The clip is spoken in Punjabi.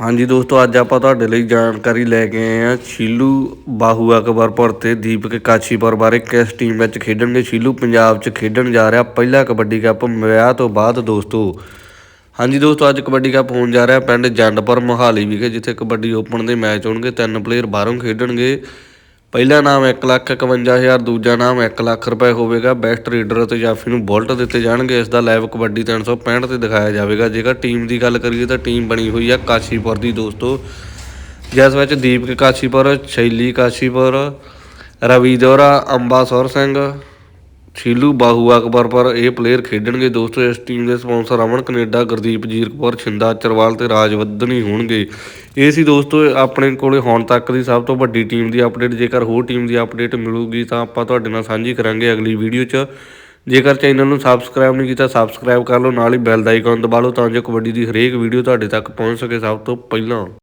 ਹਾਂਜੀ ਦੋਸਤੋ, ਅੱਜ ਆਪਾਂ ਤੁਹਾਡੇ ਲਈ ਜਾਣਕਾਰੀ ਲੈ ਕੇ ਆਏ ਹਾਂ ਸ਼ੀਲੂ ਬਾਹੂ ਅਕਬਰਪੁਰ ਤੇ ਦੀਪਕ ਕਾਛੀਪੁਰ ਬਾਰੇ ਕਿਸ ਟੀਮ ਵਿੱਚ ਖੇਡਣਗੇ। ਸ਼ੀਲੂ ਪੰਜਾਬ 'ਚ ਖੇਡਣ ਜਾ ਰਿਹਾ ਪਹਿਲਾ ਕਬੱਡੀ ਕੱਪ ਵਿਆਹ ਤੋਂ ਬਾਅਦ ਦੋਸਤੋ। ਹਾਂਜੀ ਦੋਸਤੋ, ਅੱਜ ਕਬੱਡੀ ਕੱਪ ਹੋਣ ਜਾ ਰਿਹਾ ਪਿੰਡ ਜੰਡਪੁਰ ਮੋਹਾਲੀ ਵਿਖੇ, ਜਿੱਥੇ ਕਬੱਡੀ ਓਪਨ ਦੇ ਮੈਚ ਹੋਣਗੇ। ਤਿੰਨ ਪਲੇਅਰ ਬਾਹਰੋਂ ਖੇਡਣਗੇ। ਪਹਿਲਾ ਨਾਮ 151000 ਦੂਜਾ ਨਾਮ 1 ਲੱਖ ਰੁਪਏ ਹੋਵੇਗਾ। ਬੈਸਟ ਰੀਡਰ ਅਤੇ ਜਾਫੀ ਨੂੰ ਬੁਲਟ ਦਿੱਤੇ ਜਾਣਗੇ। ਇਸ ਦਾ ਲਾਈਵ ਕਬੱਡੀ 365 ਤੇ ਦਿਖਾਇਆ ਜਾਵੇਗਾ। ਜੇਕਰ ਟੀਮ ਦੀ ਗੱਲ ਕਰੀਏ ਤਾਂ ਟੀਮ ਬਣੀ ਹੋਈ ਆ ਕਾਸ਼ੀਪੁਰ ਦੀ ਦੋਸਤੋ। ਜਿਸ ਵਿੱਚ ਦੀਪਕ ਕਾਸ਼ੀਪੁਰ, ਸ਼ੈਲੀ ਕਾਸ਼ੀਪੁਰ, ਰਵੀ ਦੋਰਾ ਅੰਬਾ ਸੁਰ ਸਿੰਘ ਸ਼ੀਲੂ ਬਾਹੂ ਅਕਬਰਪੁਰ ਇਹ ਪਲੇਅਰ ਖੇਡਣਗੇ। ਦੋਸਤੋ, ਇਸ ਟੀਮ ਦੇ ਸਪਾਂਸਰ ਅਮਨ ਕੈਨੇਡਾ, ਗੁਰਦੀਪ ਜੀਰਕਪੁਰ ਛਿੰਦਾ ਚਰਵਾਲ ਤੇ ਰਾਜਵੱਧਨੀ ਹੋਣਗੇ। ਇਹ ਸੀ ਦੋਸਤੋ, ਆਪਣੇ ਕੋਲੇ ਹੁਣ ਤੱਕ ਦੀ ਸਭ ਤੋਂ ਵੱਡੀ ਟੀਮ ਦੀ ਅਪਡੇਟ ਜੇਕਰ ਹੋਰ ਟੀਮ ਦੀ ਅਪਡੇਟ ਮਿਲੂਗੀ, ਤਾਂ ਆਪਾਂ ਤੁਹਾਡੇ ਨਾਲ ਸਾਂਝੀ ਕਰਾਂਗੇ ਅਗਲੀ ਵੀਡੀਓ 'ਚ। ਜੇਕਰ ਚੈਨਲ ਨੂੰ ਸਬਸਕ੍ਰਾਈਬ ਨਹੀਂ ਕੀਤਾ ਸਬਸਕ੍ਰਾਈਬ ਕਰ ਲਓ, ਨਾਲ ਹੀ ਬੈਲ ਦਾ ਆਈਕਨ ਦਬਾ ਲਓ, ਤਾਂ ਜੋ ਕਬੱਡੀ ਦੀ ਹਰੇਕ ਵੀਡੀਓ ਤੁਹਾਡੇ ਤੱਕ ਪਹੁੰਚ ਸਕੇ ਸਭ ਤੋਂ ਪਹਿਲਾਂ।